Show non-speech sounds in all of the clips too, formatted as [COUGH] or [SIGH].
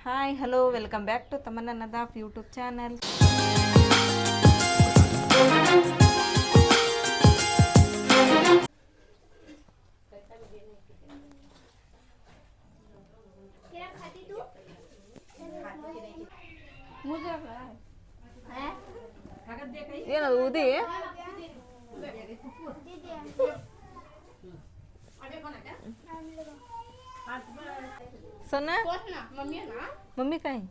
Hi hello welcome back to Tamanna Nadaf YouTube channel ಏನದು ಉದಿ? ಸೊನ್ನ? ಮಮ್ಮಿ ಕಾಯಿ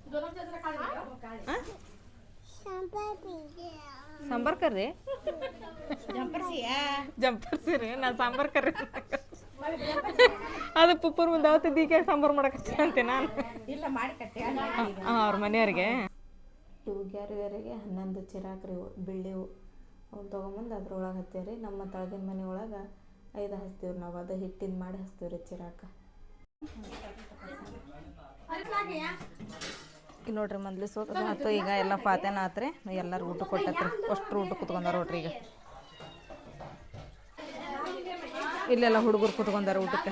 ಸಾಂಬಾರ್ ಕರ್ರಿ? ಜಂಪರ್ ಸೀರೆ ನಾ ಸಾಂಬಾರ್ ಕರ್ರಿ ಅದು ಪುಪ್ಪರ್ ಮುಂದೆ ಅವತ್ತು ದೀಕೆ ಸಾಂಬಾರು ಮಾಡಕ್ಕೆ ಅಂತೆ ನಾನು. ಇಲ್ಲ ಅವ್ರ ಮನೆಯವ್ರಿಗೆ. ಇವು ಯಾರ್ಯಾರಿಗೆ ಹನ್ನೊಂದು ಚಿರಾಕ್ರಿ ಬಿಳ್ಳಿವು ಅವ್ನು ತೊಗೊಂಬಂದು ಅದ್ರೊಳಗೆ ಹತ್ತೀವಿ ರೀ ನಮ್ಮ ತಳಗಿನ ಮನೆ ಒಳಗೆ ಐದು ಹಚ್ತೀವಿ ರೀ ನಾವು. ಅದು ಹಿಟ್ಟಿಂದ ಮಾಡಿ ಹಚ್ತೀವಿ ರೀ ಚಿರಾಕ. ನೋಡ್ರಿ ಮೊದ್ಲು ಸೋತ ಮತ್ತು ಈಗ ಎಲ್ಲ ಪಾತೇನ ಆತ್ರಿ ಎಲ್ಲರೂ ಊಟ ಕೊಟ್ಟತ್ರಿ. ಅಷ್ಟು ಊಟ ಕುತ್ಕೊಂಡಾರ ನೋಡ್ರಿ ಈಗ. ಇಲ್ಲೆಲ್ಲ ಹುಡುಗರು ಕುತ್ಕೊಂಡಾರ ಊಟಕ್ಕೆ.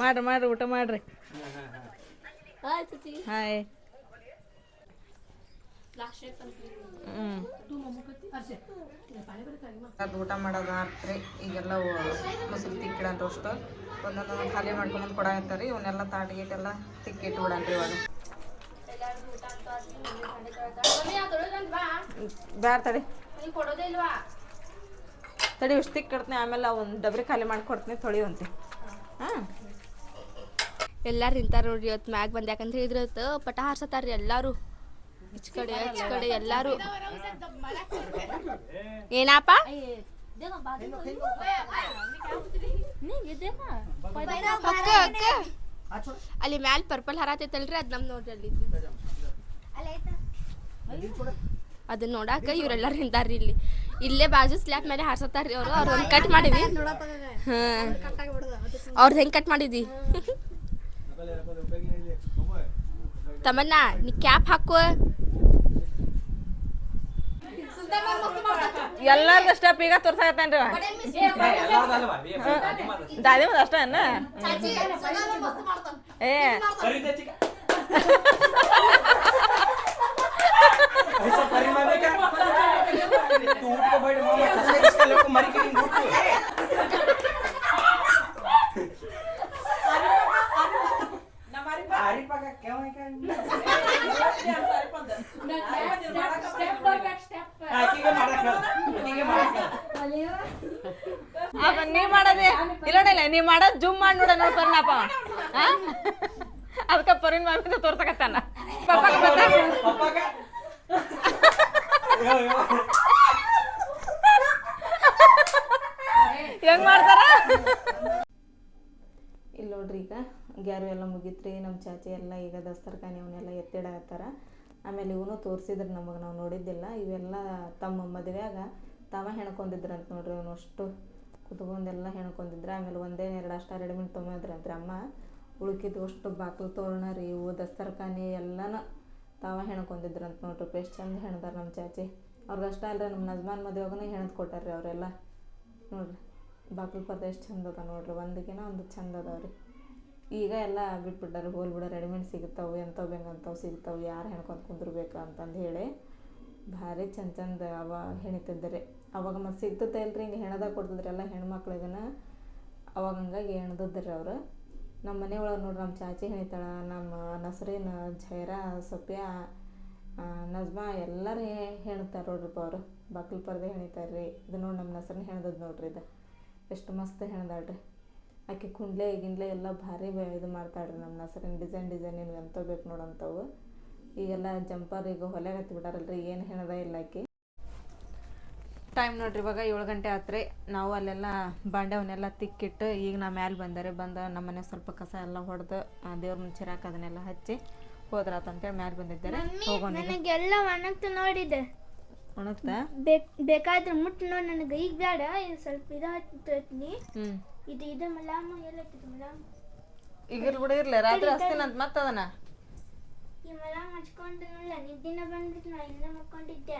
ಮಾಡ್ರಿ ಮಾಡ್ರಿ ಊಟ ಮಾಡ್ರಿ. ಹಾಯ್ ಅದು ಊಟ ಮಾಡೋದು ಆತ್ರಿ ಈಗೆಲ್ಲ ಮೊಸರು ತಿಕ್ಕಿಡಂತ ಅಷ್ಟು. ಒಂದೊಂದು ಖಾಲಿ ಮಾಡ್ಕೊಂಬಂದು ಕೊಡಾಕತ್ತಾರಿ ಇವನ್ನೆಲ್ಲ ತಾಟ್ ಗೀಟೆಲ್ಲ ತಿಕ್ಕಿಟ್ಟು ಬಿಡನ್ರಿ ಇವಾಗ. ಬ್ಯಾಡ ತಡಿ. ತಡಿ ಇಷ್ಟು ತಿಕ್ಕಿಡ್ತೀನಿ ಆಮೇಲೆ ಒಂದು ಡಬ್ರಿ ಖಾಲಿ ಮಾಡ್ಕೊಡ್ತೀನಿ ತೊಳಿವಂತೆ ಹಾಂ. ಎಲ್ಲಾರು ನಿಂತಾರ ನೋಡ್ರಿ. ಇವತ್ತು ಮ್ಯಾಗ ಬಂದ್ ಯಾಕಂದ್ರೆ ಇದ್ರ ಪಟ ಹಾರ್ಸತ್ತಾರ್ರಿ ಎಲ್ಲಾರು. ಈಚ ಕಡೆ ಆಚ ಕಡೆ ಎಲ್ಲಾರು ಏನಪ್ಪ ಅಕ್ಕ ಅಕ್ಕ ಅಲ್ಲಿ ಮ್ಯಾಲ್ ಪರ್ಪಲ್ ಹರಾತೈತಲ್ರಿ ಅದ್ ನಮ್ ನೋಡ್ರಿ ಅಲ್ಲಿ ಅದನ್ನ ನೋಡಾಕ ಇವ್ರೆಲ್ಲಾರು ನಿಂತಾರ್ರಿ ಇಲ್ಲಿ ಇಲ್ಲೇ ಬಾಜು ಸ್ಲ್ಯಾಪ್ ಮೇಲೆ ಹಾರ್ಸತಾರ್ರಿ ಅವ್ರು ಅವ್ರ ಒಂದ್ ಕಟ್ ಮಾಡಿವಿ ಅವ್ರದ್ ಅವ್ರದ್ದು ಹೆಂಗ್ ಕಟ್ ಮಾಡಿದಿ ತಮನ್ನ ನೀ ಕ್ಯಾಪ್ ಹಾಕುವ ಎಲ್ಲಾರ್ದು ಸ್ಟೆಪ್ ಈಗ ತೋರ್ಸಾಕತ್ತೇನ್ರಿ ದಾದಿ ಮುಂದೆ ಅಷ್ಟ ಏ ಅಪ್ಪ ನೀ ಮಾಡೋದೇ ಇಲ್ಲ ಇಲ್ಲ ನೀ ಮಾಡೋದ್ ಜೂಮ್ ಮಾಡಿ ನೋಡ ನೋಡ್ ಪರಿಣಾಪ ಅದಕ್ಕೆ ಪರಿನ್ ಮಾಮಿಂದ ತೋರ್ಸಕತ್ತಾನ Papa ಬರ್ತಾನ. ಹೆಂಗ್ ಮಾಡ್ತಾರ ಇಲ್ಲಿ ನೋಡ್ರಿ ಈಗ. ಗ್ಯಾರು ಎಲ್ಲ ಮುಗೀತ್ರಿ. ನಮ್ಮ ಚಾಚಿ ಎಲ್ಲ ಈಗ ದಸ್ತರ್ಖಾನೆ ಅವನ್ನೆಲ್ಲ ಎತ್ತಿಡಾಕತ್ತಾರ ಆಮೇಲೆ ಇವನು ತೋರಿಸಿದ್ರು ನಮಗೆ ನಾವು ನೋಡಿದ್ದಿಲ್ಲ. ಇವೆಲ್ಲ ತಮ್ಮ ಮದುವೆಯಾಗ ತಾವ ಹೆಣ್ಕೊಂಡಿದ್ರಂತ ನೋಡ್ರಿ. ಅವನು ಅಷ್ಟು ಕುತ್ಕೊಂಡೆಲ್ಲ ಹೆಣ್ಕೊಂಡಿದ್ರ. ಆಮೇಲೆ ಒಂದೇ ಎರಡು ಅಷ್ಟ ರೆಡಿಮೇಡ್ ತೊಗೊಂಡ್ರಂತ್ರಿ ಅಮ್ಮ. ಉಳ್ಕಿದ್ದು ಅಷ್ಟು ಬಾಕ್ಲು ತೋರಣ ರೀ ಇವು ದಸ್ತರ್ಖಾನೆ ಎಲ್ಲನ ತಾವ ಹೆಣ್ಕೊಂಡಿದ್ರಂತ ನೋಡ್ರಿ. ಎಷ್ಟು ಚಂದ ಹೆಣ್ದಾರ ನಮ್ಮ ಚಾಚಿ. ಅವ್ರಿಗೆ ಅಷ್ಟ ರೀ ನಮ್ಮ ನಜ್ಮಾನ್ ಮದುವೆಗೂ ಹೆಣ್ದು ಕೊಟ್ಟಾರ್ರಿ ಅವರೆಲ್ಲ. ನೋಡ್ರಿ, ಬಾಕ್ಲು ಪದ ಎಷ್ಟು ಚಂದ ಅದ ನೋಡ್ರಿ. ಒಂದಕ್ಕಿನ ಒಂದು ಚಂದ ಅದಾವ್ರಿ ಈಗ ಎಲ್ಲ ಬಿಟ್ಬಿಟ್ಟಾರೆ, ಹೋಲ್ ಬಿಡ ರೆಡಿಮೇಡ್ ಸಿಗ್ತಾವೆ, ಎಂಥವು ಬೆಂಗಂಥವು ಸಿಗ್ತಾವೆ, ಯಾರು ಹೆಣ್ಕೊಂಡು ಕುಂದಿರ್ಬೇಕು ಅಂತಂದು ಹೇಳಿ ಭಾರಿ ಚಂದ ಚಂದ ಅವ ಹೆಣಿತಿದ್ದಾರೆ ಅವಾಗ ಮತ್ತೆ ಸಿಗ್ತದೆ ಇಲ್ರಿ, ಹಿಂಗೆ ಹೆಣದಾಗ ಕೊಡ್ತಿದ್ರಿ ಎಲ್ಲ ಹೆಣ್ಮಕ್ಳಿಗನ ಅವಾಗ ಹಂಗಾಗಿ ಹೆಣ್ದಿದ್ರಿ ಅವ್ರು. ನಮ್ಮ ಮನೆ ಒಳಗೆ ನೋಡ್ರಿ ನಮ್ಮ ಚಾಚಿ ಹೇಳ್ತಾಳ ನಮ್ಮ ನಸ್ರೀನ್ ಜೈರಾ, ಸೊಪ್ಯಾ ನಜ್ಮಾ ಎಲ್ಲರೂ ಹೇಳ್ತಾರೆ ನೋಡ್ರಿಪ್ಪ ಅವರು. ಬಾಕ್ಲು ಪರ್ದೆ ಹೆಣಿತಾರೆ ರೀ ಇದು ನೋಡಿ ನಮ್ಮ ನಸ್ರನ್ನ ಹೆಣ್ದದ್ ನೋಡ್ರಿ ಇದು. ಎಷ್ಟು ಮಸ್ತ್ ಹೆಣ್ದಾಳ್ರಿ. ಆಕೆ ಕುಂಡ್ಲೆ, ಗಿಂಡ್ಲೆ ಎಲ್ಲ ಭಾರಿ ಇದು ಮಾಡ್ತಾಳ್ರಿ ನಮ್ಮ ನಸರಿನ ಡಿಸೈನ್ ಡಿಸೈನ್ ಎಂತ ಬೇಕು ನೋಡಂತವು ಈಗೆಲ್ಲ ಜಂಪರ್ ಈಗ ಹೊಲೆಗೆ ಹತ್ತಿ ಏನು ಹೆಣದ ಇಲ್ಲ ಆಕಿ. ಟೈಮ್ ನೋಡ್ರಿ ಇವಾಗ ಏಳು ಗಂಟೆ ಆತ್ರಿ. ನಾವು ಅಲ್ಲೆಲ್ಲ ಬಾಂಡವನ್ನೆಲ್ಲ ತಿಕ್ಕಿಟ್ಟು ಈಗ ನಾ ಮ್ಯಾಲೆ ಬಂದರೆ ಬಂದ ನಮ್ಮ ಮನೆ ಸ್ವಲ್ಪ ಕಸ ಎಲ್ಲ ಹೊಡೆದು ದೇವ್ರ ಮುಂಚೆ ಹಾಕಿ ಅದನ್ನೆಲ್ಲ ಹಚ್ಚಿ ಹೋದ್ರಾತ ಅಂತೇಳಿ ಮ್ಯಾಲೆ ಬಂದಿದ್ದಾರೆ. ಹೋಗೋಣ ನನಗೆ ನನಗೆಲ್ಲ ಒಣಗ್ತ ನೋಡಿದೆ. ಒಣಗ್ತಾ? ಬೇಕ್ ಬೇಕಾದ್ರೆ ಮುಟ್ಟು ನೋಡಿ ನನಗೆ ಈಗ ಬೇಡ ಇದು ಸ್ವಲ್ಪ ಇದು ಹ್ಞೂ ಇದು ಇದು ಮಲಾಮ ಎಲ್ಲ ಮಲಾಮ. ಈಗ ಕೂಡ ಇರ್ಲಿ ರಾತ್ರಿ ಹಚ್ತೀನಿ ಅಂತ ಮತ್ತೆ ಅದನ್ನ ಈ ಮಲಾಮ ಹಚ್ಕೊಂಡು ನಿದ್ದಿನ ಬಂದ್ಬಿಟ್ಟು ನಾ ಇಲ್ಲೇ ಮಕ್ಕೊಂಡಿದ್ದೆ.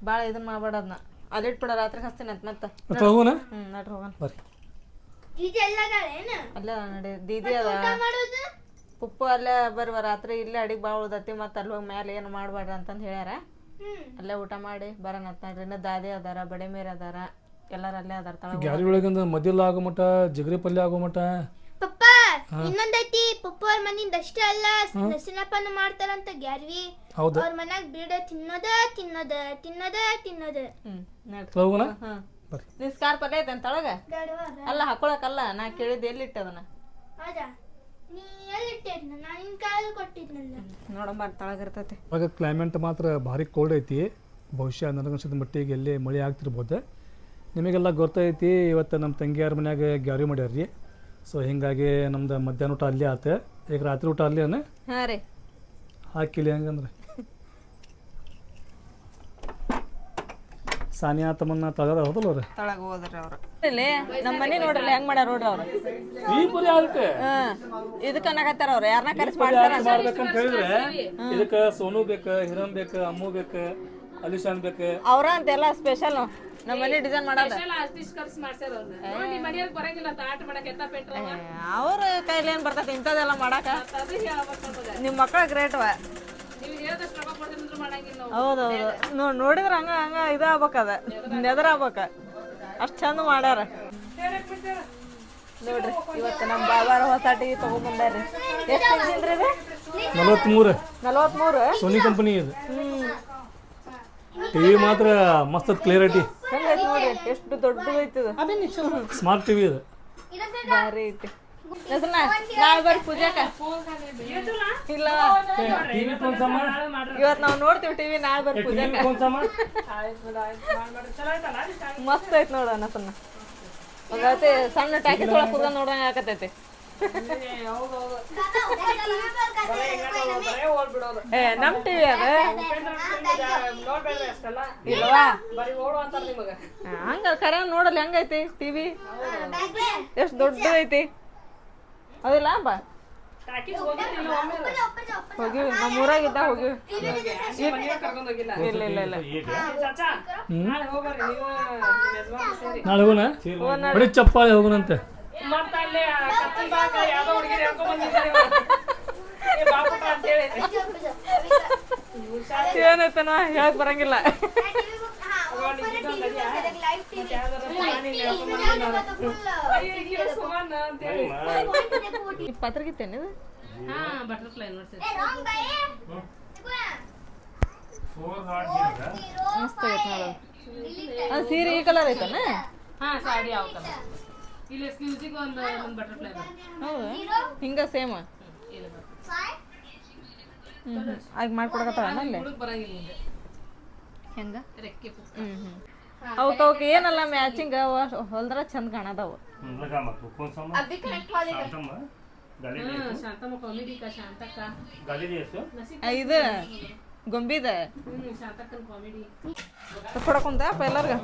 ಭಾಳ ಇದನ್ನ ಮಾಡ್ಬೇಡ ಅದನ್ನ ಅಲ್ಲಿಟ್ಬಿಡ ರಾತ್ರಿ ಹಚ್ತೀನಿ ಅಂತ ಮತ್ತೆ. ಹೋಗೋಣ ಹ್ಞೂ ನಡ್ರಿ ಹೋಗೋಣ ಬರ್ರಿ. ಅಲ್ಲ ನಡಿ ದೀದಿ ಅದ ಮಾಡೋದು? ಪುಪ್ಪು ಅಲ್ಲೇ ಬರುವ ರಾತ್ರಿ ಇಲ್ಲೇ ಅಡಿಗೆ ಭಾಳ ಉಳ್ದತಿ ಮತ್ತೆ ಅಲ್ಲಿ ಹೋಗಿ ಮ್ಯಾಲೆ ಏನು ಮಾಡಬೇಡ್ರಿ ಅಂತಂದು ಹೇಳ್ಯಾರ. ಅಲ್ಲೇ ಊಟ ಮಾಡಿ ಬರೋಣ ಅಂತ ನೋಡ್ರಿ ಇನ್ನು ದಾದಿ ಅದಾರ ಬಡೆ ಮೇರೆ ಅದಾರ. ಎಲ್ಲರೂ ಅಲ್ಲೇ ಅದಾರ ತಳ ಗ್ಯಾರಿ ಒಳಗಿಂದ ಮದಿಲ್ಲ ಆಗೋ ಮಟ ಜಗರಿ ಪಲ್ಯ ಆಗೋ ಮಟ ಪಪ್ಪ ಇನ್ನೊಂದೈತಿ ಪಪ್ಪ ಅವ್ರ ಮನಿಂದ ಅಷ್ಟೇ ಅಲ್ಲ ನಸಿನಪ್ಪನ ಮಾಡ್ತಾರಂತ ಗ್ಯಾರ್ವಿ ಹೌದಾ. ಅವ್ರ ಮನ್ಯಾಗ ಬೀಡ ತಿನ್ನೋದ ತಿನ್ನೋದ ತಿನ್ನೋದ ತಿನ್ನೋದ. ಹ್ಮ್ ನೋಡ್ರಿ. ಹಾಂ ಬರ್ರಿ. ನಿನ್ ಸ್ಕಾರ್ಪ್ ಅಲ್ಲೇ ಐತೆ ಅಂತೊಳಗ ಅಲ್ಲ ಹಾಕೊಳಕಲ್ಲ ನಾ ಕೇಳಿದ್ದು ಎಲ್ಲಿಟ್ಟೆ ಅದನ್ನ? ಹೌದಾ ನೀ ಎಲ್ಲಿಟ್ಟಿದ್ನ? ನಾನು ನಿನ್ ಕಾಲಲ್ಲಿ ಕೊಟ್ಟಿದ್ನಲ್ಲ. ನೋಡಂಬ ತಳಗ ಇರ್ತೈತಿ ಇವಾಗ ಕ್ಲೈಮೇಟ್ ಮಾತ್ರ ಭಾರಿ ಕೋಲ್ಡ್ ಐತಿ. ಬಹುಶಃ ನನಗನ್ಸಿದ ಮಟ್ಟಿಗೆ ಎಲ್ಲಿ ಮಳೆ ಆಗ್ತಿರ್ಬೋದು. ನಿಮಗೆಲ್ಲ ಗೊತ್ತೈತಿ ಇವತ್ತು ನಮ್ಮ ತಂಗಿಯಾರ ಮನ್ಯಾಗ ಗ್ಯಾರಿ ಮಾಡ್ಯಾರ ರೀ ಸೊ ಹಿಂಗಾಗಿ ನಮ್ದು ಮಧ್ಯಾಹ್ನ ಊಟ ಅಲ್ಲೇ ಆತ. ಈಗ ರಾತ್ರಿ ಊಟ ಅಲ್ಲೇ ಅನ್ನ ಹಾಂ ರೀ. ಹಾಕಿಲಿ ಹೆಂಗಂದ್ರೆ. ಸಾನಿಯಾ ತಮ್ಮನ್ನ ತಗದ ಹೋದಲ್ಲ ಅವ್ರು? ತಳಗ ಹೋದ್ರಿ ಅವ್ರು. ಇಲ್ಲಿ ನಮ್ಮ ಮನೆ ನೋಡ್ರಿ ಹೆಂಗ್ ಮಾಡ್ಯಾರ ನೋಡ್ರಿ ಅವ್ರು? ಈ ಪರಿ ಆಗುತ್ತೆ ಹಾಂ ಇದಕ್ಕೆ ಅನ್ನಕತ್ತಾರ ಅವ್ರು. ಯಾರನ್ನ ಕರೆಸಿ ಮಾಡ್ತಾರ? ಮಾಡ್ಬೇಕಂತ ಹೇಳಿದ್ರೆ ಇದಕ್ಕೆ ಸೋನು ಬೇಕ ಹಿರನ್ ಬೇಕ ಅಮ್ಮು ಬೇಕ ಅಲಿಶಾನ್ ಬೇಕ. ಅವ್ರ ಅಂತೆಲ್ಲ ಸ್ಪೆಷಲ್ ನಮ್ಮ ಮನೆ ಡಿಸೈನ್ ಮಾಡೋದ. ಅವ್ರ ಕೈಲಿ ಏನ್ ಬರ್ತೈತಿ ಇಂಥದೆಲ್ಲ ಮಾಡಾಕ? ನಿಮ್ಮ ಮಕ್ಕಳ ಗ್ರೇಟ್ವ ಹೌದೌದು. ನೋಡ್ ನೋಡಿದ್ರ ಹಂಗ ಹಂಗ ಇದ ಆಗ್ಬೇಕದ ನೆದರ್ ಆಗ್ಬೇಕ ಅಷ್ಟ್ ಚಂದ ಮಾಡ್ಯಾರ. ನೋಡ್ರಿ ಇವತ್ತು ನಮ್ಮ ಬಾಬಾರ ಹೊಸ ಟಿವಿ ತಗೊಂಡ್ಬಂದಾರ್ರಿ ಎಷ್ಟು ಇಂಚಿಂದ್ರಿ ಇದು? ನಲವತ್ಮೂರು. ನಲವತ್ಮೂರು? ಸೋನಿ ಕಂಪನಿ ಇದು. ಟಿವಿ ಮಾತ್ರ ಮಸ್ತ್ ಕ್ಲಿಯರಿಟಿ ಹೆಂಗೈತೆ ನೋಡ್ರಿ ಎಷ್ಟು ದೊಡ್ಡದು ಐತಿ ಇದು ಸ್ಮಾರ್ಟ್ ಟಿವಿ ಇದು. ಭಾರಿ ಐತಿ. ಹೆಸ್ರನ್ನ ನಾವ್ ನೋಡ್ತೀವಿ ಟಿವಿ ನಾಳೆ ಬರ್ರಿ ಪೂಜಾಕ. ಮಸ್ತ್ ಐತ್ ನೋಡ ನಸನ್ನ ಸಣ್ಣ ಟ್ಯಾಕೆಟ್ ಒಳಗೆ ಪೂಜೆ ನೋಡಂಗ ಆಕತೈತಿ ಏ ನಮ್ ಟಿವಿ ಅದ. ಇಲ್ವಾ? ಹಂಗ ಕರೆ ನೋಡಲ್ಲ ಹೆಂಗೈತಿ ಟಿವಿ? ಎಷ್ಟು ದೊಡ್ಡದು ಐತಿ ಹೌದಿಲ್ಲ ಬಾ. ಹೋಗಿವಿ ನಮ್ಮ ಊರಾಗ ಇದ್ದ ಹೋಗಿವಿ ಇಲ್ಲ ಇಲ್ಲ ಇಲ್ಲ. ನಾಳೆ ಹೋಗೋಣ? ಬರೀ ಚಪ್ಪಾಳೆ ಹೋಗೋಣಂತೆ. ಏನೈತನ ಹೇಳಕ್ ಬರಂಗಿಲ್ಲ. [LAUGHS] ಮಸ್ತ್ ಐತೆ ನೋಡು. ಅದು ಸೀರೆ ಈ ಕಲರ್ ಐತನ? ಹೌದು? ಹಿಂಗ ಸೇಮ್ ಆಗ ಮಾಡ್ಕೊಡಕತ್ತಾವ ಅಲ್ಲಿ ಹೆಂಗ? ಹ್ಮ್ ಹ್ಮ್. ಅವಕ್ಕೆ ಅವಕ್ಕೆ ಏನಲ್ಲ ಮ್ಯಾಚಿಂಗ್ ಹೊಲ್ದ್ರ ಚಂದ ಕಾಣದವು. ಇದು ಗೊಂಬಿದ. ಕೊಡಕುಂದ ಎಲ್ಲರ್ಗ?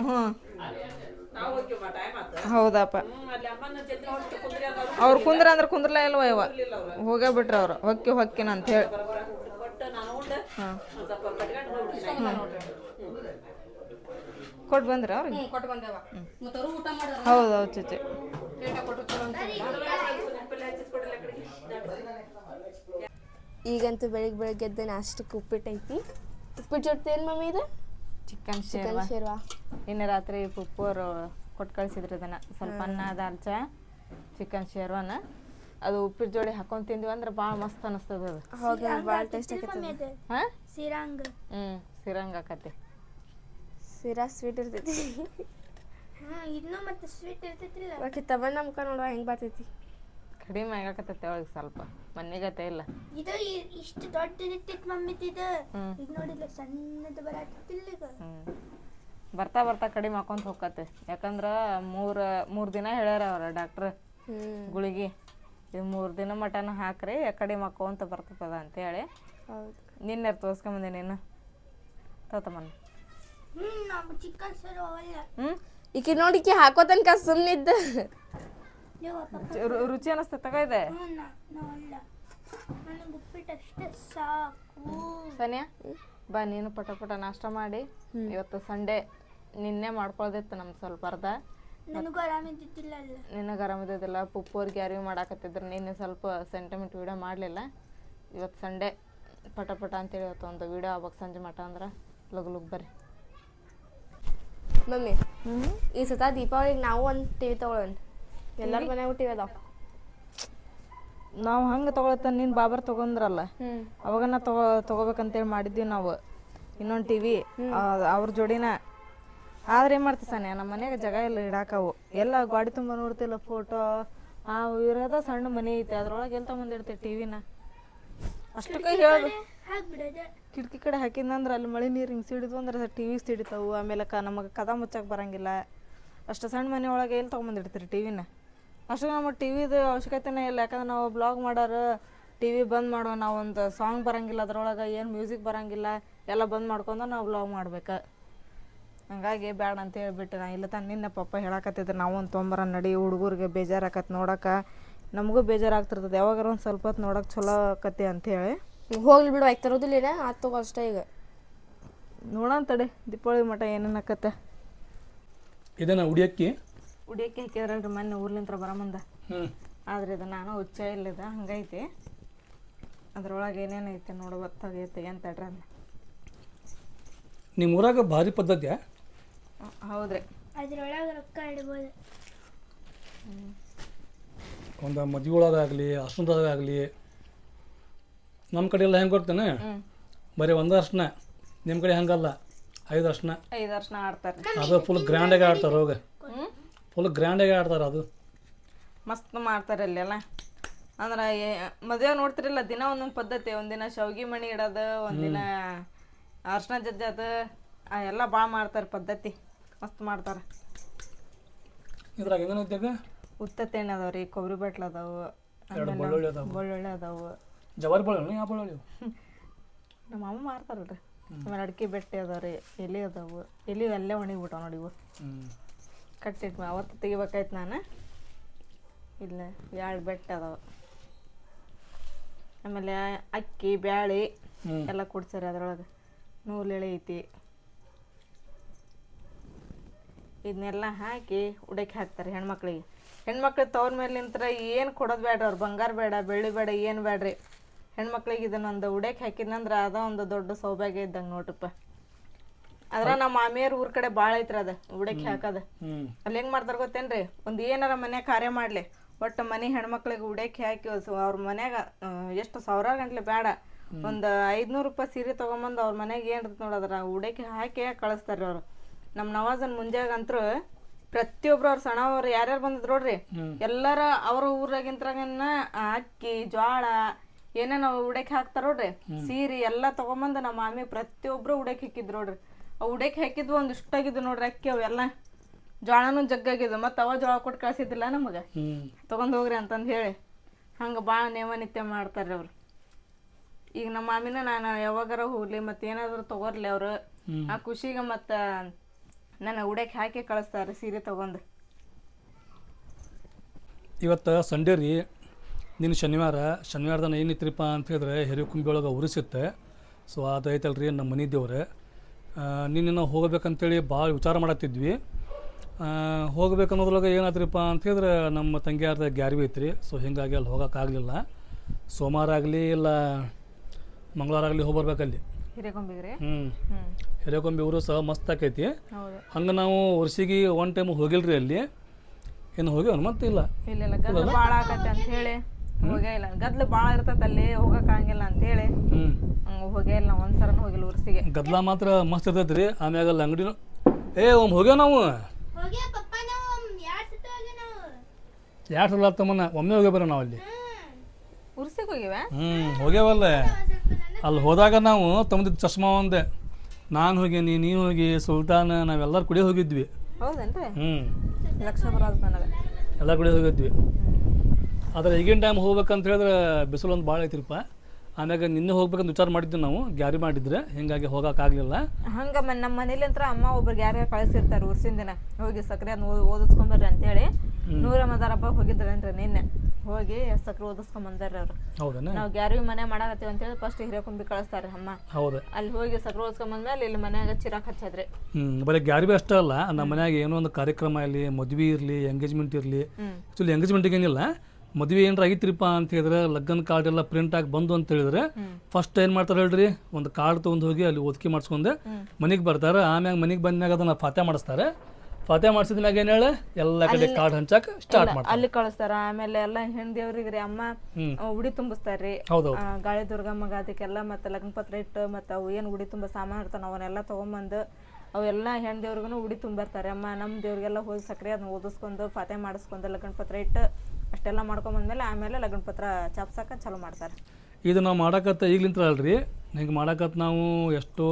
ಹ್ಞೂ ಹೌದಪ್ಪ. ಅವ್ರು ಕುಂದ್ರ ಅಂದ್ರೆ ಕುಂದ್ರಲ್ಲ ಇಲ್ವ ಇವ? ಹೋಗೇ ಬಿಟ್ರ ಅವ್ರು. ಹೊಕ್ಕಿ ಹೊಕ್ಕಿನ ಅಂತ ಹೇಳಿ ಕೊಟ್ಟು ಬಂದ್ರ ಅವ್ರಿಗೆ? ಹೌದು ಹೌದು ಚುಚ್ಚಿ. ಈಗಂತೂ ಬೆಳಿಗ್ಗೆ ಬೆಳಿಗ್ಗೆ ಎದ್ದು ಅಷ್ಟಕ್ಕೆ ಉಪ್ಪಿಟ್ಟು ಐತಿ. ಉಪ್ಪಿಟ್ಟು ಜೊತೆ ಏನು ಮಮ್ಮಿ ಇದು? Chicken chicken ಶೇರ್ವಾ. ಶೇರ್ವಾ ನಿನ್ನೆ ರಾತ್ರಿ ಅವರು ಕೊಟ್ಟು ಕಳ್ಸಿದ್ರು ಇದನ್ನು. ಸ್ವಲ್ಪ ಅನ್ನ ದಾಲ್ಚ ಚಿಕನ್ ಶೇರ್ವಾನ. ಅದು ಉಪ್ಪಿನ ಜೋಡಿ ಹಾಕೊಂಡ್ ತಿಂದ್ವಿ ಅಂದ್ರೆ ಭಾಳ ಮಸ್ತ್ ಅನಿಸ್ತದ ಅದು. ಹೌದು ಭಾಳ ಟೇಸ್ಟ್ ಆಕೈತಿ ಹಾಂ? ಸಿರಂಗ್. ಹ್ಞೂ ಸಿರಂಗ್ ಆಕತಿ. ಸಿರಾ ಸ್ವೀಟ್ ಇರ್ತೈತಿ. ಇನ್ನೂ ಮತ್ತೆ ಸ್ವೀಟ್ ಇರ್ತೈತಿಲ್ಲ ಓಕೆ ತಬಣ್ಣ ಮುಖ ನೋಡುವ ಹೆಂಗೆ ಬರ್ತೈತಿ? ಕಡಿಮೆ ಆಗಕತ್ತೈತೆ ಒಳಗೆ ಸ್ವಲ್ಪ ಮನ್ನಿಗತೆ ಇಲ್ಲ. ಇದು ಇಷ್ಟು ದೊಡ್ಡದಿರ್ತೈತಿ ಮಮ್ಮಿ ಇದು ಈಗ ನೋಡಿಲ್ಲ ಸಣ್ಣದು ಬರಾಕತ್ತಿಲ್ಲ ಈಗ. ಹ್ಞೂ ಬರ್ತಾ ಬರ್ತಾ ಕಡಿಮೆ ಹಾಕೊಂತ ಹೋಗತ್ತೆ ಯಾಕಂದ್ರೆ ಮೂರು ಮೂರು ದಿನ ಹೇಳ್ಯಾರ ಅವ್ರ ಡಾಕ್ಟ್ರ್ ಗುಳಿಗೆ. ಇದು ಮೂರು ದಿನ ಮಟನ ಹಾಕ್ರಿ ಕಡೆ ಮಕ್ಕೋಂತ ಬರ್ತದ ಅಂತೇಳಿ. ಹೌದು ನಿನ್ನೆ ತೋರ್ಸ್ಕೊಂಬಂದೆ ನೀನು ತೋತಮ್ಮನ ನೋಡಿ ಚಿಕನ್ ಸರ್ ಹ್ಞೂ ಈಕಿ ನೋಡಿಕಿ ಹಾಕೋ ತನಕ ಸುಮ್ಮನಿದ್ದ ರು- ರುಚಿ ಅನಿಸ್ತದೆ ತಗೋ ಇದೆ? ಹ್ಞೂ ನನಗೆ ಉಪ್ಪಿಟ್ಟು ಅಷ್ಟೇ ಸಾಕು. ಸನಿಯಾ ಬಾ ನೀನು ಪಟ ಪಟ ನಾಷ್ಟ ಮಾಡಿ. ಇವತ್ತು ಸಂಡೇ ನಿನ್ನೆ ಮಾಡ್ಕೊಳ್ದಿತ್ತು ನಮ್ಗೆ ಸ್ವಲ್ಪ ಅರ್ಧ. ನನಗೂ ಆರಾಮಿದ್ದಿಲ್ಲ ನಿನಗೆ ಆರಾಮಿದ್ದಿಲ್ಲ ಪುಪ್ಪವ್ರಿಗೆ ಯಾರಿಗೂ ಮಾಡಾಕತ್ತಿದ್ರು. ನಿನ್ನೆ ಸ್ವಲ್ಪ ಸೆಂಟಿಮೆಂಟ್ ವೀಡಿಯೋ ಮಾಡಲಿಲ್ಲ. ಇವತ್ತು ಸಂಡೇ ಪಟ ಪಟ ಅಂತೇಳಿ ಇವತ್ತು ಒಂದು ವೀಡಿಯೋ ಆಗ್ಬೇಕು ಸಂಜೆ ಮಟ ಅಂದ್ರೆ. ಲಗು ಲಗು ಬರ್ರಿ. ಮಮ್ಮಿ ಈ ಸತ ದೀಪಾವಳಿಗೆ ನಾವು ಒಂದು ಟಿವಿ ತಗೊಳ್ಳೋಣ ಎಲ್ಲರ ಮನ್ಯಾಗೂ ಟಿವಿ ಅದಾವ. ನಾವು ಹಂಗೆ ತೊಗೊಳತ್ತ? ನೀನು ಬಾಬರ್ ತೊಗೊಂಡ್ರಲ್ಲ ಅವಾಗ ಅವಾಗನ ತಗೋ ತೊಗೋಬೇಕಂತೇಳಿ ಮಾಡಿದ್ವಿ ನಾವು. ಇನ್ನೊಂದು ಟಿ ವಿ ಅವ್ರ ಜೋಡಿನ ಆದ್ರೆ ಏನು ಮಾಡ್ತಿ ನಮ್ಮ ಮನೆಗೆ ಜಾಗ ಇಲ್ಲ ಇಡಾಕವು. ಎಲ್ಲ ಗಾಡಿ ತುಂಬ ನೋಡ್ತಿಲ್ಲ ಫೋಟೋ ಆ ಇರೋದ ಸಣ್ಣ ಮನೆ ಐತೆ ಅದ್ರೊಳಗೆ ಎಲ್ಲಿ ತಗೊಂಡಿರ್ತೀವಿ ಟಿವಿನ ಅಷ್ಟಕ್ಕೆ ಹೇಳಿ. ಕಿಟಕಿ ಕಡೆ ಹಾಕಿದ್ನಂದ್ರೆ ಅಲ್ಲಿ ಮಳೆ ನೀರು ಹಿಂಗೆ ಸಿಡಿದ್ವು ಅಂದ್ರೆ ಟಿವಿ ಸಿಡಿತಾವು. ಆಮೇಲೆ ಕ ನಮಗೆ ಕದ ಮುಚ್ಚಕ್ಕೆ ಬರಂಗಿಲ್ಲ. ಅಷ್ಟು ಸಣ್ಣ ಮನೆ ಒಳಗೆ ಎಲ್ಲಿ ತೊಗೊಂಬಂದಿರ್ತೀರಿ ಟಿವಿನ ಅಷ್ಟು ನಮಗೆ ಟಿವಿದು ಅವಶ್ಯಕತೆನೇ ಇಲ್ಲ. ಯಾಕಂದ್ರೆ ನಾವು ಬ್ಲಾಗ್ ಮಾಡೋರು ಟಿವಿ ಬಂದ್ ಮಾಡೋ ನಾವು ಒಂದು ಸಾಂಗ್ ಬರಂಗಿಲ್ಲ ಅದ್ರೊಳಗೆ ಏನು ಮ್ಯೂಸಿಕ್ ಬರಂಗಿಲ್ಲ ಎಲ್ಲ ಬಂದ್ ಮಾಡ್ಕೊಂಡು ನಾವು ಬ್ಲಾಗ್ ಮಾಡ್ಬೇಕು. ಹಂಗಾಗಿ ಬ್ಯಾಡ ಅಂತ ಹೇಳ್ಬಿಟ್ಟು ನಾ ಇಲ್ಲ ತಾನು ನಿನ್ನೆ ಪಪ್ಪ ಹೇಳಕತ್ತಿದ್ರು. ನಾವು ಒಂದು ತೊಂಬರ ನಡಿ ಹುಡುಗರಿಗೆ ಬೇಜಾರಾಕತ್ ನೋಡಕ್ಕೆ ನಮಗೂ ಬೇಜಾರಾಗ್ತಿರ್ತದೆ. ಯಾವಾಗಾರ ಒಂದು ಸ್ವಲ್ಪ ಹೊತ್ತು ನೋಡಕ್ಕೆ ಚಲೋ ಆಕತಿ ಅಂಥೇಳಿ ಹೋಗ್ಲಿ ಬಿಡು ಆಯ್ತು ತರೋದಿಲ್ಲ ಆತ್ ತಗೋ ಅಷ್ಟೇ ಈಗ. ನೋಡೋಣ ತಡೆ ದೀಪಾವಳಿ ಮಠ ಏನೇನು ಆಕತ್ತೆ ಇದನ್ನ ಉಡಿಯಕ್ಕಿ? ಉಡಿಯಕ್ಕೆ ಹಾಕಿದ್ರಲ್ರಿ ಮೊನ್ನೆ ಊರ್ಲಿಂತ್ರ ಬರಮಂದ ಹ್ಞೂ ಆದ್ರೆ ಇದು ನಾನು ಹುಚ್ಚ ಇಲ್ಲದ ಹಂಗೈತಿ. ಅದ್ರೊಳಗೆ ಏನೇನೈತೆ ನೋಡು ಗೊತ್ತಾಗೈತೆ ಏನು ತಡ್ರಿ ಅಂದ. ನಿಮ್ಮ ಊರಾಗ ಭಾರಿ ಪದ್ಧತಿ ಹೌದ್ರಿ. ಅದ್ರೊಳಗೆ ರೊಕ್ಕ ಇಡ್ಬೋದು. ಒಂದು ಮದುವೆ ಒಳಗಾಗಲಿ ಅರ್ಶನದಾಗಲಿ. ನಮ್ಮ ಕಡೆ ಎಲ್ಲ ಹೆಂಗೆ ಕೊಡ್ತೇನೆ? ಬರೀ ಒಂದು ಅರ್ಶನ ನಿಮ್ಮ ಕಡೆ ಹೆಂಗಲ್ಲ ಐದು ಅರ್ಶನ. ಐದು ಅರ್ಶನ ಆಡ್ತಾರೆ. ಅದು ಫುಲ್ ಗ್ರ್ಯಾಂಡಾಗಿ ಆಡ್ತಾರೆ ಹೋಗ. ಫುಲ್ ಗ್ರ್ಯಾಂಡಾಗಿ ಆಡ್ತಾರೆ ಅದು. ಮಸ್ತ್ ಮಾಡ್ತಾರೆ ಅಲ್ಲೆಲ್ಲ ಅಂದ್ರೆ ಮದುವೆ ನೋಡ್ತಿರಲ್ಲ ದಿನ ಒಂದೊಂದು ಪದ್ಧತಿ. ಒಂದಿನ ಶಾವ್ಗಿ ಮಣಿ ಇಡೋದು ಒಂದಿನ ಅರ್ಶನ ಜಜ್ಜದು ಆ ಎಲ್ಲ ಭಾಳ ಮಾಡ್ತಾರೆ ಪದ್ಧತಿ. ಮಸ್ತ್ ಮಾಡ್ತಾರೆ. ಇದ್ರಾಗ ಏನೇನು ಐತೆ ಉತ್ತತ್ತೆ ಎಣ್ಣೆ ಅದಾವ ರೀ ಕೊಬ್ಬರಿ ಬಟ್ಲು ಅದಾವು ಎರಡು ಬೆಳ್ಳುಳ್ಳಿ ಅದಾವು. ಬೆಳ್ಳುಳ್ಳಿ ಅದಾವು. ಜವಾರಿ ಬೆಳ್ಳುಳ್ಳಿ ಯಾವ ಬೆಳ್ಳುಳ್ಳಿ? [LAUGHS] ನಮ್ಮ ಅಮ್ಮ ಮಾರ್ತಾರಲ್ರಿ. ಆಮೇಲೆ ಅಡಿಕೆ ಬೆಟ್ಟೆ ಅದಾವ ರೀ ಎಲೆ ಅದಾವು. ಎಲೆ ಅಲ್ಲೇ ಒಣಗಿಬಿಟ್ಟಾವ ನೋಡಿ ಇವು. ಕಟ್ಟಿಟ್ಟು ಅವತ್ತು ತೆಗಿಬೇಕಾಯ್ತು ನಾನು. ಇಲ್ಲ ಎರಡು ಬೆಟ್ಟ ಅದಾವ. ಆಮೇಲೆ ಅಕ್ಕಿ ಬ್ಯಾಳಿ ಎಲ್ಲ ಕೊಡ್ಸಾರ ಅದ್ರೊಳಗೆ. ನೂಲೆಳೆ ಐತಿ. ಇದನ್ನೆಲ್ಲ ಹಾಕಿ ಉಡಕ್ಕೆ ಹಾಕ್ತಾರೆ ಹೆಣ್ಮಕ್ಳಿಗೆ. ಹೆಣ್ಮಕ್ಳಿಗೆ ತವ್ರ ಮೇಲೆ ನಿಂತರ ಏನು ಕೊಡೋದು ಬೇಡ ಅವ್ರು ಬಂಗಾರ ಬೇಡ ಬೆಳ್ಳಿ ಬೇಡ ಏನು ಬೇಡ್ರಿ. ಹೆಣ್ಮಕ್ಳಿಗೆ ಇದನ್ನೊಂದು ಉಡಕ್ಕೆ ಹಾಕಿದ್ನಂದ್ರೆ ಅದ ಒಂದು ದೊಡ್ಡ ಸೌಭಾಗ್ಯ ಇದ್ದಂಗೆ ನೋಡ್ರಪ್ಪ. ಅದ್ರ ನಮ್ಮ ಮಾಮಿಯರ್ ಊರ್ ಕಡೆ ಭಾಳ ಐತ್ರಿ ಅದ ಉಡಕ್ಕೆ ಹಾಕೋದು. ಅಲ್ಲಿ ಹೆಂಗ್ ಮಾಡ್ತಾರ ಗೊತ್ತೇನ್ರಿ? ಒಂದು ಏನಾರ ಮನೆ ಕಾರ್ಯ ಮಾಡ್ಲಿ. ಒಟ್ಟು ಮನೆ ಹೆಣ್ಮಕ್ಳಿಗೆ ಉಡಕ್ಕೆ ಹಾಕಿ ಅವ್ರ ಮನ್ಯಾಗ ಎಷ್ಟು ಸಾವಿರಾರು ಗಂಟ್ಲೆ ಬೇಡ ಒಂದು ಐದ್ನೂರು ರೂಪಾಯಿ ಸೀರೆ ತಗೊಂಬಂದು ಅವ್ರ ಮನೆಗೆ ಏನ್ ನೋಡೋದ್ರ ನೋಡದ್ರ ಉಡಕ್ಕೆ ಹಾಕಿ ಕಳಿಸ್ತಾರೆ ಅವ್ರು. ನಮ್ಮ ನವಾಜನ್ ಮುಂಜಾಗಂತ್ರ ಪ್ರತಿಯೊಬ್ರು ಅವ್ರ ಸಣ್ಣವ್ರು ಯಾರ್ಯಾರು ಬಂದಿದ್ರು ನೋಡ್ರಿ ಎಲ್ಲಾರ ಅವ್ರ ಊರಾಗಿಂತ್ರಗನ್ನ ಅಕ್ಕಿ ಜ್ವಾಳ ಏನೇನು ಉಡಕ್ಕೆ ಹಾಕ್ತಾರ ನೋಡ್ರಿ ಸೀರೆ ಎಲ್ಲ ತಗೊಂಬಂದ್ ನಮ್ಮ ಮಾಮಿ ಪ್ರತಿಯೊಬ್ರು ಉಡಕ್ಕೆ ಹಾಕಿದ್ರು ನೋಡ್ರಿ. ಆ ಉಡಕ್ಕೆ ಹಾಕಿದ್ವು ಒಂದ್ ಇಷ್ಟಾಗಿದ್ವು ನೋಡ್ರಿ ಅಕ್ಕಿ ಅವೆಲ್ಲ ಜ್ವಾಳನು ಜಗ್ಗಾಗಿದ್ದು ಮತ್ತು ಅವ ಜೋಳ ಕೊಟ್ಟು ಕಳ್ಸಿದ್ದಿಲ್ಲ ನಮಗೆ. ತಗೊಂಡ್ ಹೋಗ್ರಿ ಅಂತಂದು ಹೇಳಿ ಹಂಗ ಭಾಳ ನೇಮನಿತ್ಯ ಮಾಡ್ತಾರೆ ಅವ್ರು. ಈಗ ನಮ್ಮ ಮಾಮಿನ ನಾನು ಯಾವಾಗಾರ ಹೋಗ್ಲಿ ಮತ್ತೇನಾದ್ರು ಏನಾದರೂ ತಗೋರ್ಲಿ ಅವರು. ಆ ಖುಷಿಗೆ ಮತ್ತು ನನ್ನ ಉಡಕ್ಕೆ ಹಾಕಿ ಕಳಿಸ್ತಾರೆ ಸೀರೆ ತಗೊಂಡು. ಇವತ್ತು ಸಂಡೇ ರೀ ನಿನ್ನ ಶನಿವಾರ ಶನಿವಾರದನ ಏನಿತ್ರಿಪ್ಪ ಅಂತ ಹೇಳಿದ್ರೆ ಹಿರಿಕುಂಬಿ ಒಳಗೆ ಉರಿಸುತ್ತೆ. ಸೊ ಅದು ರೀ ನಮ್ಮ ಮನೆ ದೇವ್ರೆ. ನಿನ್ನೆ ನಾವು ಹೋಗ್ಬೇಕಂತೇಳಿ ಭಾಳ ವಿಚಾರ ಮಾಡತ್ತಿದ್ವಿ. ಹೋಗಬೇಕನ್ನೋದ್ರೊಳಗೆ ಏನಾದ್ರಿಪ್ಪ ಅಂತ ಹೇಳಿದ್ರೆ ನಮ್ಮ ತಂಗಿಯಾರ್ದ ಗ್ಯಾರ್ವಿ ಐತ್ರಿ. ಸೊ ಹಿಂಗಾಗಿ ಅಲ್ಲಿ ಹೋಗೋಕ್ಕಾಗಲಿಲ್ಲ ಸೋಮವಾರ ಆಗಲಿ ಇಲ್ಲ ಮಂಗಳವಾರ ಆಗಲಿ ಹೋಗಿ ಬರ್ಬೇಕಲ್ಲಿ. ಹಿರೇಕೊಂಬಿಗ್ರಿ? ಹ್ಞೂ ಹ್ಞೂ ಹಿರೇಕೊಂಬಿ ಊರು ಸಹ ಮಸ್ತ್ ಆಕೈತಿ. ಹೌದು. ಹಂಗೆ ನಾವು ವರ್ಷಿಗೆ ಒನ್ ಟೈಮ್ ಹೋಗಿಲ್ರಿ ಅಲ್ಲಿ. ಏನು ಹೋಗಿ ಮತ್ತೆ ಇಲ್ಲ. ಇಲ್ಲ ಭಾಳ ಆಗತ್ತೆ ಅಂತ ಹೇಳಿ. ಹೋಗೇ ಇಲ್ಲ. ಗದ್ಲು ಭಾಳ ಇರ್ತೈತೆ ಅಲ್ಲಿ ಹೋಗಕ್ಕಾಗಿಲ್ಲ ಅಂತ ಹೇಳಿ. ಹ್ಞೂ ಹಂಗೆ ಹೋಗೇ ಇಲ್ಲ ಒಂದು ಸರನು ಹೋಗಿಲ್ಲ ಉರ್ಸಿಗೆ ಗದ್ಲ ಮಾತ್ರ ಮಸ್ತ್ ಇರ್ತೈತೆ ರೀ ಆಮ್ಯಾಗ ಅಲ್ಲಿ ಅಂಗಡಿನೂ ಏ ಒಮ್ಮೆ ಹೋಗ್ಯಾವ ನಾವು? ಎರಡು ಸಲ ತಮ್ಮನ ಒಮ್ಮೆ ಹೋಗ್ಯಾವ ಬರೋ ನಾವು ಅಲ್ಲಿ ಉರ್ಸಿಗೆ ಹೋಗಿವೆ? ಹ್ಞೂ ಹೋಗ್ಯಾವಲ್ಲ. ಅಲ್ಲಿ ಹೋದಾಗ ನಾವು ತಮ್ಮದ ಚಶ್ಮಾ ಒಂದೆ. ನಾನು ಹೋಗೇನಿ ನೀನು ಹೋಗಿ ಸುಲ್ತಾನ ನಾವೆಲ್ಲರೂ ಕುಡಿ ಹೋಗಿದ್ವಿ. ಹೌದೇನ್ರಿ? ಹ್ಞೂ ಲಕ್ಷ ಬರೋದು ನನಗೆ ಎಲ್ಲ ಕುಡಿ ಹೋಗಿದ್ವಿ. ಆದ್ರೆ ಈಗಿನ ಟೈಮ್ ಹೋಗ್ಬೇಕಂತ ಹೇಳಿದ್ರೆ ಬಿಸಿಲು ಒಂದು ಭಾಳ ಐತಿರಪ್ಪ. ಆಮ್ಯಾಗ ನಿನ್ನೆ ಹೋಗ್ಬೇಕಂತ ವಿಚಾರ ಮಾಡಿದ್ವಿ ನಾವು ಗ್ಯಾರಿ ಮಾಡಿದ್ರೆ ಹಿಂಗಾಗಿ ಹೋಗಕ್ಕಾಗ್ಲಿಲ್ಲ ಹಂಗ ಮ- ನಮ್ಮ ಮನೇಲಿ ಅಂತ ಅಮ್ಮ ಒಬ್ರು ಯಾರ್ಯಾರು ಕಳಿಸಿರ್ತಾರೆ ಊರ್ಸಿನ ದಿನ. ಹೋಗಿ ಸಕ್ರೆ ಓದಿಸ್ಕೊಂಬರ್ರಿ ಅಂತೇಳಿ. ನೂರ ಮದಾರಪ್ಪ ಹೋಗಿದ್ರೇನ್ರಿ ನಿನ್ನೆ. ಹೋಗಿ ಸಕ್ರೆ ಓದಿಸ್ಕೊಂಡ್ ಬಂದಾರ್ರಿ ಅವ್ರು. ಹೌದನ? ನಾವು ಗ್ಯಾರವಿ ಮನೆ ಮಾಡಾಕತ್ತೀವಿ ಅಂತೇಳಿ ಫಸ್ಟ್ ಹಿರೇಕುಂಬಿ ಕಳಿಸ್ತಾರೆ ಅಮ್ಮ ಹೌದು. ಅಲ್ಲಿ ಹೋಗಿ ಸಕ್ರೆ ಓದಿಸ್ಕೊಂಡ್ ಬಂದ್ಮೇಲೆ ಇಲ್ಲಿ ಮನ್ಯಾಗ ಚಿರಾಕ್ ಹಚ್ಚದ್ರಿ. ಹ್ಮ್ ಬರೀ ಗ್ಯಾರಿಬಿ ಅಷ್ಟೇ ಅಲ್ಲ ನಮ್ಮ ಮನ್ಯಾಗ ಏನೋ ಒಂದು ಕಾರ್ಯಕ್ರಮ ಇರಲಿ ಮದ್ವಿ ಇರಲಿ ಎಂಗೇಜ್ಮೆಂಟ್ ಇರಲಿ. ಆ್ಯಕ್ಚುಲಿ ಎಂಗೇಜ್ಮೆಂಟಿಗೆ ಏನಿಲ್ಲ ಮದುವೆ ಏನ್ರ ಆಗಿತ್ರಿಪ್ಪ ಅಂತ ಹೇಳಿದ್ರೆ ಲಗ್ನ ಕಾರ್ಡ್ ಎಲ್ಲ ಪ್ರಿಂಟ್ ಆಗಿ ಬಂದು ಅಂತ ಹೇಳಿದ್ರೆ ಫಸ್ಟ್ ಏನು ಮಾಡ್ತಾರೆ ಹೇಳ್ರಿ ಒಂದು ಕಾರ್ಡ್ ತೊಗೊಂಡು ಹೋಗಿ ಅಲ್ಲಿ ಒದಕಿ ಮಾಡಿಸ್ಕೊಂಡು ಮನೆಗೆ ಬರ್ತಾರೆ ಆಮ್ಯಾಗ ಮನೆಗೆ ಬಂದ್ಮ್ಯಾಗ ಅದನ್ನ ಫಾತೆ ಮಾಡಿಸ್ತಾರೆ. ಫಾತೆ ಮಾಡಿಸಿದ ಮ್ಯಾಗ ಏನ್ ಹೇಳ? ಎಲ್ಲ ಕಡೆ ಕಾರ್ಡ್ ಹಂಚಕ್ ಸ್ಟಾರ್ಟ್ ಮಾಡ್ತಾರೆ. ಅಲ್ಲಿ ಕಳಿಸ್ತಾರ. ಆಮೇಲೆ ಎಲ್ಲ ಹೆಣ್ ದೇವ್ರಿಗೆ ಅಮ್ಮ ಹ್ಮ್. ಉಡಿ ತುಂಬಿಸ್ತಾರ್ರಿ. ಗಾಳಿ ದುರ್ಗಮ್ಮ ಅದಕ್ಕೆಲ್ಲ ಮತ್ತೆ ಲಗ್ನ ಪತ್ರ ಇಟ್ಟು ಮತ್ತೆ ಅವು ಏನು ಉಡಿ ತುಂಬ ಸಾಮಾನು ಇರ್ತಾನ ಅವನ್ನೆಲ್ಲ ತೊಗೊಂಬಂದು ಅವೆಲ್ಲ ಹೆಣ್ ದೇವ್ರಿಗೂ ಉಡಿ ತುಂಬಿರ್ತಾರೆ ಅಮ್ಮ ನಮ್ಮ ದೇವ್ರಿಗೆಲ್ಲ ಹೋಗಿ ಸಕ್ರೆ ಅದನ್ನ ಓದಿಸ್ಕೊಂಡು ಫಾತೆ ಮಾಡಿಸ್ಕೊಂಡು ಲಗ್ನ ಪತ್ರ ಇಟ್ಟು ಅಷ್ಟೆಲ್ಲ ಮಾಡ್ಕೊಂಬಂದ್ಮೇಲೆ ಆಮೇಲೆ ಲಗ್ನ ಪತ್ರ ಚಾಪ್ಸಕ ಚಾಲು ಮಾಡ್ತಾರೆ. ಇದು ನಾವು ಮಾಡಕತ್ತ ಈಗ್ಲಿಂತ್ರ ಅಲ್ರಿ. ಹಿಂಗೆ ಮಾಡಕತ್ತ ನಾವು ಎಷ್ಟೋ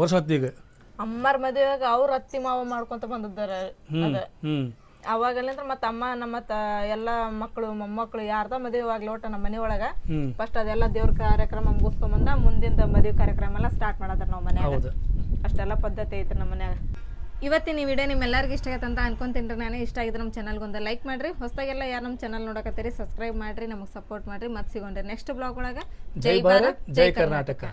ವರ್ಷ ಆತ್ ಈಗ. ಅಮ್ಮರ ಮದುವೆಯಾಗ ಅವ್ರ ಅತ್ತಿ ಮಾವ ಮಾಡ್ಕೊಂತ ಬಂದಿದ್ದಾರೆ. ಅದ. ಅವಾಗಲಿಂದ್ರ ಮತ್ತ ಅಮ್ಮ ನಮ್ಮ ಮತ್ತ ಎಲ್ಲ ಮಕ್ಕಳು ಮೊಮ್ಮಕ್ಕಳು ಯಾರ್ದ ಮದುವೆ ಆಗ್ಲಿ ಒಟ್ಟ ನಮ್ಮ ಮನೆ ಒಳಗ. ಫಸ್ಟ್ ಅದೆಲ್ಲ ದೇವ್ರ ಕಾರ್ಯಕ್ರಮ ಮುಗಿಸ್ಕೊಂಬಂದ ಮುಂದಿನ ಮದುವೆ ಕಾರ್ಯಕ್ರಮ ಎಲ್ಲ ಸ್ಟಾರ್ಟ್ ಮಾಡದ್ರ ನಾವು ಮನ್ಯಾಗ. ಅಷ್ಟೆಲ್ಲ ಪದ್ಧತಿ ಐತ್ರಿ ನಮ್ಮ ಮನ್ಯಾಗ. ಇವತ್ತಿನ ಈ ವಿಡಿಯೋ ನಿಮ್ಮೆಲ್ಲರಿಗೂ ಇಷ್ಟ ಆಗತ್ತಂತ ಅನ್ಕೊಂತೀನಿ ನಾನು. ಇಷ್ಟ ಆಗಿದ್ರೆ ನಮ್ಮ ಚಾನಲ್ಗೆ ಒಂದು ಲೈಕ್ ಮಾಡ್ರಿ. ಹೊಸದಾಗೆಲ್ಲ ಯಾರು ನಮ್ಮ ಚಾನಲ್ ನೋಡಕತ್ತೀರಿ ಸಬ್ಸ್ಕ್ರೈಬ್ ಮಾಡ್ರಿ ನಮಗೆ ಸಪೋರ್ಟ್ ಮಾಡ್ರಿ. ಮತ್ತೆ ಸಿಗೋಣ ನೆಕ್ಸ್ಟ್ ಬ್ಲಾಗ್ ಒಳಗೆ. ಜೈ ಭಾರತ್ ಜೈ ಕರ್ನಾಟಕ.